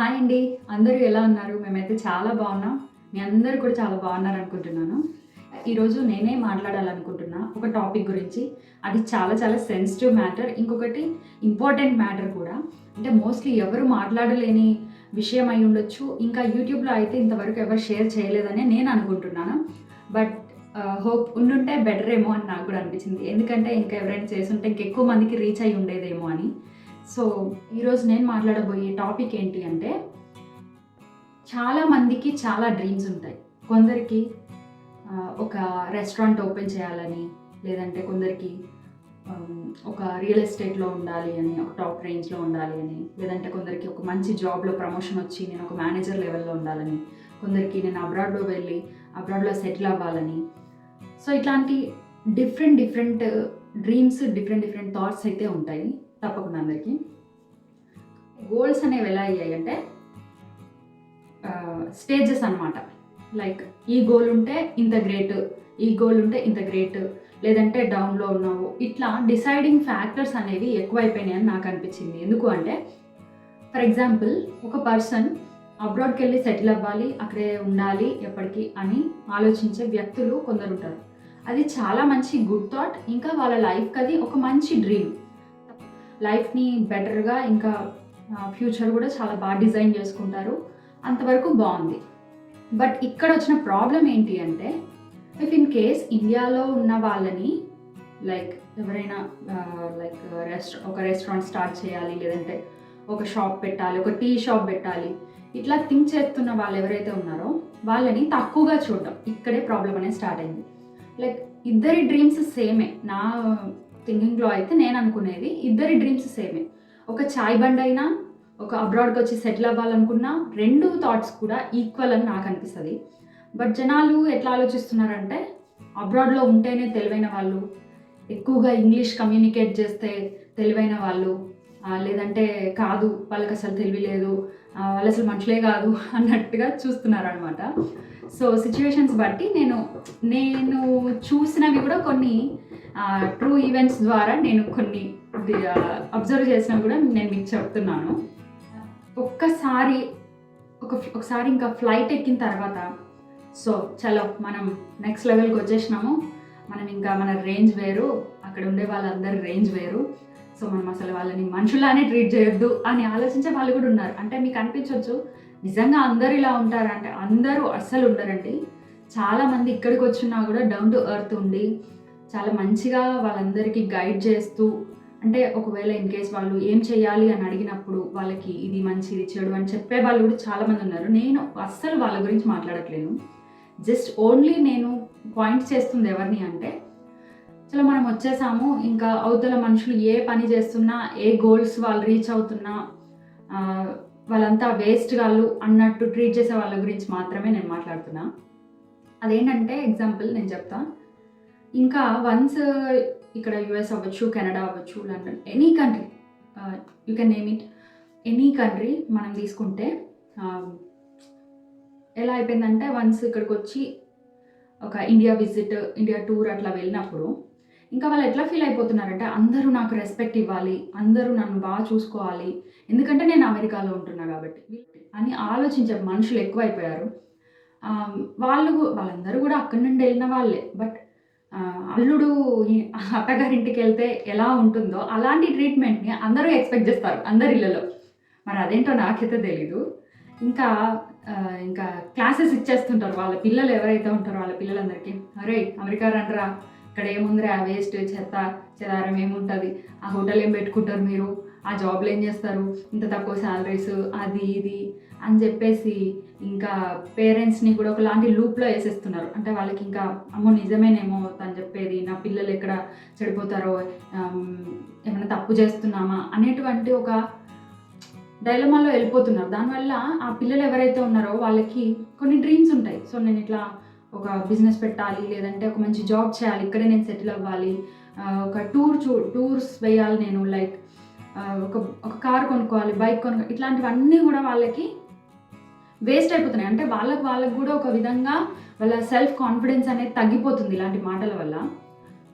Hi అండి. అందరూ ఎలా ఉన్నారు? మేమైతే చాలా బాగున్నాం. మీ అందరూ కూడా చాలా బాగున్నారు అనుకుంటున్నాను. ఈరోజు నేనే మాట్లాడాలనుకుంటున్నా ఒక టాపిక్ గురించి. అది చాలా చాలా సెన్సిటివ్ మ్యాటర్ ఇంకొకటి ఇంపార్టెంట్ మ్యాటర్ కూడా. అంటే మోస్ట్లీ ఎవరు మాట్లాడలేని విషయం అయి ఉండొచ్చు. ఇంకా యూట్యూబ్లో అయితే ఇంతవరకు ఎవరు షేర్ చేయలేదని నేను అనుకుంటున్నాను. బట్ హోప్ ఉండుంటే బెటర్ ఏమో అని నాకు కూడా అనిపించింది. ఎందుకంటే ఇంకా ఎవరైనా చేస్తుంటే ఇంకెక్కువ మందికి రీచ్ అయి ఉండేదేమో అని. సో ఈరోజు నేను మాట్లాడబోయే టాపిక్ ఏంటి అంటే చాలా మందికి చాలా డ్రీమ్స్ ఉంటాయి. కొందరికి ఒక రెస్టారెంట్ ఓపెన్ చేయాలని లేదంటే కొందరికి ఒక రియల్ ఎస్టేట్లో ఉండాలి అని ఒక టాప్ రేంజ్లో ఉండాలి అని లేదంటే కొందరికి ఒక మంచి జాబ్లో ప్రమోషన్ వచ్చి నేను ఒక మేనేజర్ లెవెల్లో ఉండాలని కొందరికి నేను అబ్రాడ్లో వెళ్ళి అబ్రాడ్లో సెటిల్ అవ్వాలని. సో ఇట్లాంటి different different dreams different different thoughts అయితే ఉంటాయి. తప్పకుండా అందరికీ గోల్స్ అనేవి ఎలా అయ్యాయి అంటే స్టేజెస్ అనమాట లైక్ ఈ గోల్ ఉంటే ఇంత గ్రేట్ ఈ గోల్ ఉంటే ఇంత గ్రేట్ లేదంటే డౌన్లో ఉన్నావు. ఇట్లా డిసైడింగ్ ఫ్యాక్టర్స్ అనేవి ఎక్కువైపోయినాయి అని నాకు అనిపించింది. ఎందుకు అంటే ఫర్ ఎగ్జాంపుల్ ఒక పర్సన్ అబ్రాడ్కి వెళ్ళి సెటిల్ అవ్వాలి అక్కడే ఉండాలి ఎప్పటికీ అని ఆలోచించే వ్యక్తులు కొందరు ఉంటారు అది చాలా మంచి గుడ్ థాట్ ఇంకా వాళ్ళ లైఫ్కి అది ఒక మంచి డ్రీమ్ లైఫ్ని బెటర్గా ఇంకా ఫ్యూచర్ కూడా చాలా బాగా డిజైన్ చేసుకుంటారు. అంతవరకు బాగుంది. బట్ ఇక్కడ వచ్చిన ప్రాబ్లం ఏంటి అంటే ఇఫ్ ఇన్ కేస్ ఇండియాలో ఉన్న వాళ్ళని లైక్ ఎవరైనా లైక్ రెస్ట్ ఒక రెస్టారెంట్ స్టార్ట్ చేయాలి లేదంటే ఒక షాప్ పెట్టాలి ఒక టీ షాప్ పెట్టాలి ఇట్లా థింక్ చేస్తున్న వాళ్ళు ఎవరైతే ఉన్నారో వాళ్ళని తక్కువగా చూడడం. ఇక్కడే ప్రాబ్లం అనేది స్టార్ట్ అయింది. లైక్ ఇద్దరి డ్రీమ్స్ సేమే. నా థింకింగ్లో అయితే నేను అనుకునేది ఇద్దరి డ్రీమ్స్ సేమే ఒక చాయ్ బండ్ అయినా ఒక అబ్రాడ్కి వచ్చి సెటిల్ అవ్వాలనుకున్నా రెండు థాట్స్ కూడా ఈక్వల్ అని నాకు అనిపిస్తుంది. బట్ జనాలు ఎట్లా ఆలోచిస్తున్నారంటే అబ్రాడ్లో ఉంటేనే తెలివైన వాళ్ళు ఎక్కువగా ఇంగ్లీష్ కమ్యూనికేట్ చేస్తే తెలివైన వాళ్ళు లేదంటే కాదు వాళ్ళకి అసలు తెలివి లేదు వాళ్ళు అసలు మనుషులే కాదు అన్నట్టుగా చూస్తున్నారు అనమాట సో సిచ్యువేషన్స్ బట్టి నేను నేను చూసినవి కూడా కొన్ని ట్రూ ఈవెంట్స్ ద్వారా నేను కొన్ని అబ్జర్వ్ చేసినవి కూడా నేను మీకు చెప్తున్నాను. ఒక్కసారి ఒక ఒకసారి ఇంకా ఫ్లైట్ ఎక్కిన తర్వాత సో చలో మనం నెక్స్ట్ లెవెల్కి వచ్చేసినాము. మనం ఇంకా మన రేంజ్ వేరు అక్కడ ఉండే వాళ్ళందరి రేంజ్ వేరు. సో మనం అసలు వాళ్ళని మనుషులానే ట్రీట్ చేయొద్దు అని ఆలోచించే వాళ్ళు కూడా ఉన్నారు. అంటే మీకు అనిపించవచ్చు నిజంగా అందరు ఇలా ఉంటారంటే అందరూ అస్సలు ఉండరండి. చాలామంది ఇక్కడికి వచ్చినా కూడా డౌన్ టు ఎర్త్ ఉండి చాలా మంచిగా వాళ్ళందరికీ గైడ్ చేస్తూ అంటే ఒకవేళ ఇన్ కేస్ వాళ్ళు ఏం చేయాలి అని అడిగినప్పుడు వాళ్ళకి ఇది మంచిది చెడు అని చెప్పే వాళ్ళు కూడా చాలామంది ఉన్నారు. నేను అస్సలు వాళ్ళ గురించి మాట్లాడట్లేను జస్ట్ ఓన్లీ నేను పాయింట్ చేస్తుంది ఎవరిని అంటే అసలు మనం వచ్చేసాము. ఇంకా అవతల మనుషులు ఏ పని చేస్తున్నా ఏ గోల్స్ వాళ్ళు రీచ్ అవుతున్నా వాళ్ళంతా వేస్ట్ వాళ్ళు అన్నట్టు ట్రీట్ చేసే వాళ్ళ గురించి మాత్రమే నేను మాట్లాడుతున్నా. అదేంటంటే ఎగ్జాంపుల్ నేను చెప్తా. ఇంకా వన్స్ ఇక్కడ యుఎస్ అవ్వచ్చు కెనడా అవ్వచ్చు London any country you can name it any country మనం తీసుకుంటే ఎలా అయిపోయిందంటే వన్స్ ఇక్కడికి వచ్చి ఒక ఇండియా విజిట్ ఇండియా టూర్ అట్లా వెళ్ళినప్పుడు ఇంకా వాళ్ళు ఎట్లా ఫీల్ అయిపోతున్నారంటే అందరూ నాకు రెస్పెక్ట్ ఇవ్వాలి అందరూ నన్ను బాగా చూసుకోవాలి. ఎందుకంటే నేను అమెరికాలో ఉంటున్నా కాబట్టి. అని ఆలోచించే మనుషులు ఎక్కువైపోయారు. వాళ్ళు వాళ్ళందరూ కూడా అక్కడి నుండి వెళ్ళిన వాళ్ళే. బట్ అల్లుడు అత్తగారింటికి వెళ్తే ఎలా ఉంటుందో అలాంటి ట్రీట్మెంట్ని అందరూ ఎక్స్పెక్ట్ చేస్తారు అందరి ఇళ్ళలో మరి అదేంటో నాకైతే తెలీదు. ఇంకా ఇంకా క్లాసెస్ ఇచ్చేస్తుంటారు. వాళ్ళ పిల్లలు ఎవరైతే ఉంటారో వాళ్ళ పిల్లలందరికీ. అరే అమెరికా రండిరా. ఇక్కడ ఏముందిరా వేస్ట్ చెత్త చెదారం ఏముంటుంది? ఆ హోటల్ ఏం పెట్టుకుంటారు మీరు? ఆ జాబ్లో ఏం చేస్తారు? ఇంత తక్కువ శాలరీస్ అది ఇది అని చెప్పేసి ఇంకా పేరెంట్స్ని కూడా ఒకలాంటి లూప్లో వేసేస్తున్నారు. అంటే వాళ్ళకి ఇంకా అమ్మో నిజమేనేమో తను చెప్పేది నా పిల్లలు ఎక్కడ చెడిపోతారో ఏమైనా తప్పు చేస్తున్నామా అనేటువంటి ఒక డైలమాలో వెళ్ళిపోతున్నారు. దానివల్ల ఆ పిల్లలు ఎవరైతే ఉన్నారో వాళ్ళకి కొన్ని డ్రీమ్స్ ఉంటాయి. సో నేను ఇట్లా ఒక బిజినెస్ పెట్టాలి లేదంటే ఒక మంచి జాబ్ చేయాలి ఇక్కడే నేను సెటిల్ అవ్వాలి. ఒక టూర్ చూ టూర్స్ వేయాలి నేను లైక్ ఒక ఒక కార్ కొనుక్కోవాలి బైక్ కొనుక్కో ఇట్లాంటివన్నీ కూడా వాళ్ళకి వేస్ట్ అయిపోతున్నాయి. అంటే వాళ్ళకి వాళ్ళకి కూడా ఒక విధంగా వాళ్ళ సెల్ఫ్ కాన్ఫిడెన్స్ అనేది తగ్గిపోతుంది ఇలాంటి మాటల వల్ల.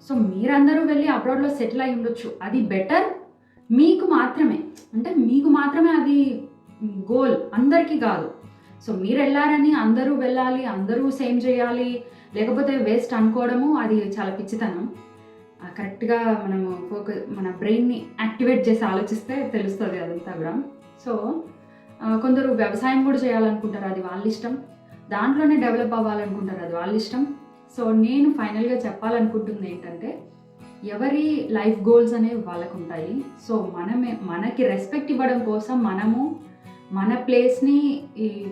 సో మీరందరూ వెళ్ళి అబ్రాడ్లో సెటిల్ అయి ఉండొచ్చు. అది బెటర్ మీకు మాత్రమే. అంటే మీకు మాత్రమే అది గోల్ అందరికీ కాదు. సో మీరు వెళ్ళారని అందరూ వెళ్ళాలి అందరూ సేమ్ చేయాలి లేకపోతే వేస్ట్ అనుకోవడము అది చాలా పిచ్చితనం. కరెక్ట్గా మనము ఫోక మన బ్రెయిన్ని యాక్టివేట్ చేసి ఆలోచిస్తే తెలుస్తుంది అదంతా కూడా. సో కొందరు వ్యవసాయం కూడా చేయాలనుకుంటారు అది వాళ్ళ ఇష్టం. దాంట్లోనే డెవలప్ అవ్వాలనుకుంటారు అది వాళ్ళ ఇష్టం. సో నేను ఫైనల్గా చెప్పాలనుకుంటుంది ఏంటంటే ఎవరి లైఫ్ గోల్స్ అనేవి వాళ్ళకు ఉంటాయి సో మనమే మనకి రెస్పెక్ట్ ఇవ్వడం కోసం మనము మన ప్లేస్ని ఈ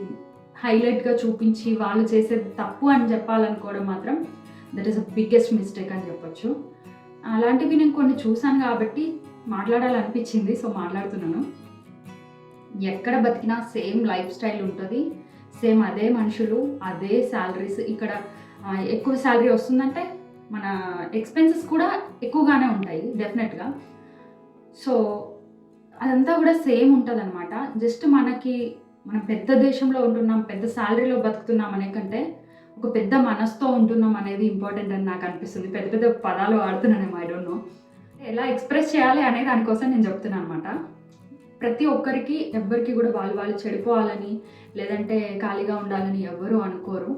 హైలైట్గా చూపించి వాళ్ళు చేసేది తప్పు అని చెప్పాలనుకోవడం మాత్రం that is a biggest mistake అని చెప్పొచ్చు. అలాంటివి నేను కొన్ని చూశాను కాబట్టి మాట్లాడాలనిపించింది సో మాట్లాడుతున్నాను. ఎక్కడ బతికినా సేమ్ లైఫ్ స్టైల్ ఉంటుంది సేమ్ అదే మనుషులు అదే శాలరీస్ ఇక్కడ ఎక్కువ శాలరీ వస్తుందంటే మన ఎక్స్పెన్సెస్ కూడా ఎక్కువగానే ఉంటాయి డెఫినెట్గా సో అదంతా కూడా సేమ్ ఉంటుంది అనమాట జస్ట్ మనకి మనం పెద్ద దేశంలో ఉంటున్నాం పెద్ద శాలరీలో బతుకుతున్నాం అనే కంటే ఒక పెద్ద మనసుతో ఉంటున్నాం అనేది ఇంపార్టెంట్ అని నాకు అనిపిస్తుంది. పెద్ద పెద్ద పదాలు వాడుతున్నానేమో ఐ డోంట్ నో ఎలా ఎక్స్ప్రెస్ చేయాలి అనే దానికోసం నేను చెప్తున్నాను అనమాట ప్రతి ఒక్కరికి ఎవ్వరికి కూడా వాళ్ళు వాళ్ళు చెడిపోవాలని లేదంటే ఖాళీగా ఉండాలని ఎవ్వరూ అనుకోరు.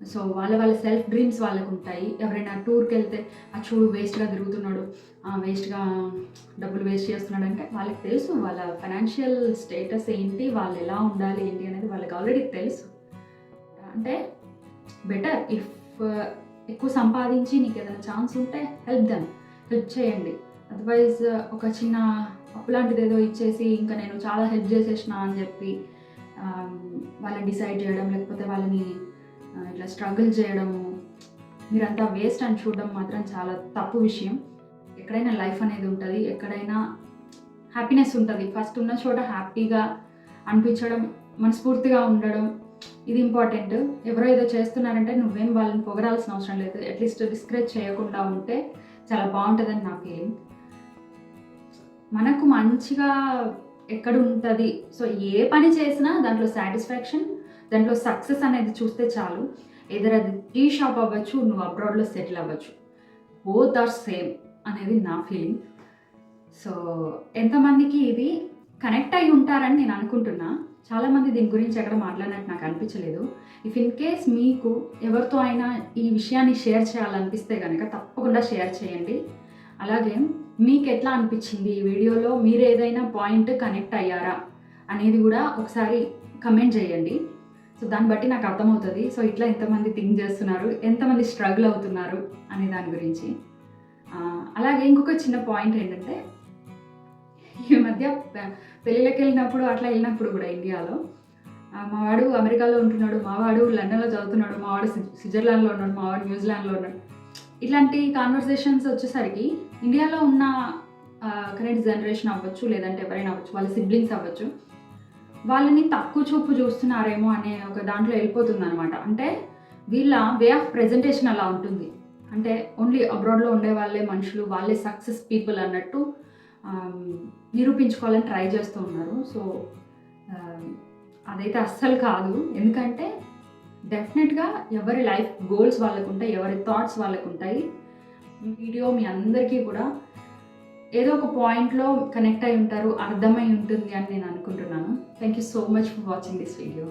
సో వాళ్ళ వాళ్ళ సెల్ఫ్ డ్రీమ్స్ వాళ్ళకు ఉంటాయి ఎవరైనా టూర్కి వెళ్తే ఆ చూడు వేస్ట్గా తిరుగుతున్నాడు. వేస్ట్గా డబ్బులు వేస్ట్ చేస్తున్నాడు అంటే వాళ్ళకి తెలుసు వాళ్ళ ఫైనాన్షియల్ స్టేటస్ ఏంటి వాళ్ళు ఎలా ఉండాలి ఏంటి అనేది వాళ్ళకి ఆల్రెడీ తెలుసు. అంటే బెటర్ ఇఫ్ uh, ఎక్కువ సంపాదించి నీకు ఏదైనా ఛాన్స్ ఉంటే హెల్ప్ దెమ్ హెల్ప్ చేయండి. అదర్వైజ్ uh, ఒక చిన్న అప్పు లాంటిది ఏదో ఇచ్చేసి ఇంకా నేను చాలా హెల్ప్ చేసేసిన అని చెప్పి um, వాళ్ళని డిసైడ్ చేయడం లేకపోతే వాళ్ళని ఇట్లా స్ట్రగుల్ చేయడము మీరంతా వేస్ట్ అని చూడడం మాత్రం చాలా తప్పు విషయం. ఎక్కడైనా లైఫ్ అనేది ఉంటుంది ఎక్కడైనా హ్యాపీనెస్ ఉంటుంది. ఫస్ట్ ఉన్న చోట హ్యాపీగా అనిపించడం మనస్ఫూర్తిగా ఉండడం ఇది ఇంపార్టెంట్ ఎవరో ఏదో చేస్తున్నారంటే నువ్వేం వాళ్ళని పొగడాల్సిన అవసరం లేదు. అట్లీస్ట్ డిస్కరేజ్ చేయకుండా ఉంటే చాలా బాగుంటుందని నా ఫీలింగ్ మనకు మంచిగా ఎక్కడ ఉంటుంది? సో ఏ పని చేసినా దాంట్లో సాటిస్ఫాక్షన్ దాంట్లో సక్సెస్ అనేది చూస్తే చాలు. ఎదురు అది టీ షాప్ అవ్వచ్చు నువ్వు అబ్రాడ్లో సెటిల్ అవ్వచ్చు. బోత్ ఆర్ సేమ్ అనేది నా ఫీలింగ్ సో ఎంతమందికి ఇది కనెక్ట్ అయి ఉంటారని నేను అనుకుంటున్నా. చాలామంది దీని గురించి ఎక్కడ మాట్లాడినట్టు నాకు అనిపించలేదు. ఇఫ్ ఇన్ కేస్ మీకు ఎవరితో అయినా ఈ విషయాన్ని షేర్ చేయాలనిపిస్తే కనుక తప్పకుండా షేర్ చేయండి. అలాగే మీకు ఎట్లా అనిపించింది? ఈ వీడియోలో మీరు ఏదైనా పాయింట్ కనెక్ట్ అయ్యారా? అనేది కూడా ఒకసారి కమెంట్ చేయండి. సో దాన్ని బట్టి నాకు అర్థమవుతుంది. సో ఇట్లా ఎంతమంది థింక్ చేస్తున్నారు ఎంతమంది స్ట్రగుల్ అవుతున్నారు అనే దాని గురించి. అలాగే ఇంకొక చిన్న పాయింట్ ఏంటంటే ఈ మధ్య పెళ్ళిళ్ళకి వెళ్ళినప్పుడు అట్లా వెళ్ళినప్పుడు కూడా ఇండియాలో మావాడు అమెరికాలో ఉంటున్నాడు మావాడు లండన్లో చదువుతున్నాడు మావాడు స్విట్జర్లాండ్లో ఉన్నాడు మావాడు న్యూజిలాండ్లో ఉన్నాడు. ఇట్లాంటి కాన్వర్సేషన్స్ వచ్చేసరికి ఇండియాలో ఉన్న కరెంట్ జనరేషన్ అవ్వచ్చు లేదంటే ఎవరైనా అవ్వచ్చు వాళ్ళ సిబ్లింగ్స్ అవ్వచ్చు వాళ్ళని తక్కువ చూపు చూస్తున్నారేమో అనే ఒక దాంట్లో వెళ్ళిపోతుంది అనమాట అంటే వీళ్ళ వే ఆఫ్ ప్రజెంటేషన్ అలా ఉంటుంది. అంటే ఓన్లీ అబ్రాడ్లో ఉండే వాళ్ళే మనుషులు వాళ్ళే సక్సెస్ పీపుల్ అన్నట్టు నిరూపించుకోవాలని ట్రై చేస్తూ ఉన్నారు. సో అదైతే అస్సలు కాదు. ఎందుకంటే డెఫినెట్గా ఎవరి లైఫ్ గోల్స్ వాళ్ళకు ఉంటాయి ఎవరి థాట్స్ వాళ్ళకు ఉంటాయి వీడియో మీ అందరికీ కూడా ఏదో ఒక పాయింట్లో కనెక్ట్ అయి ఉంటారు అర్థమై ఉంటుంది అని నేను అనుకుంటున్నాను. Thank you so much for watching this video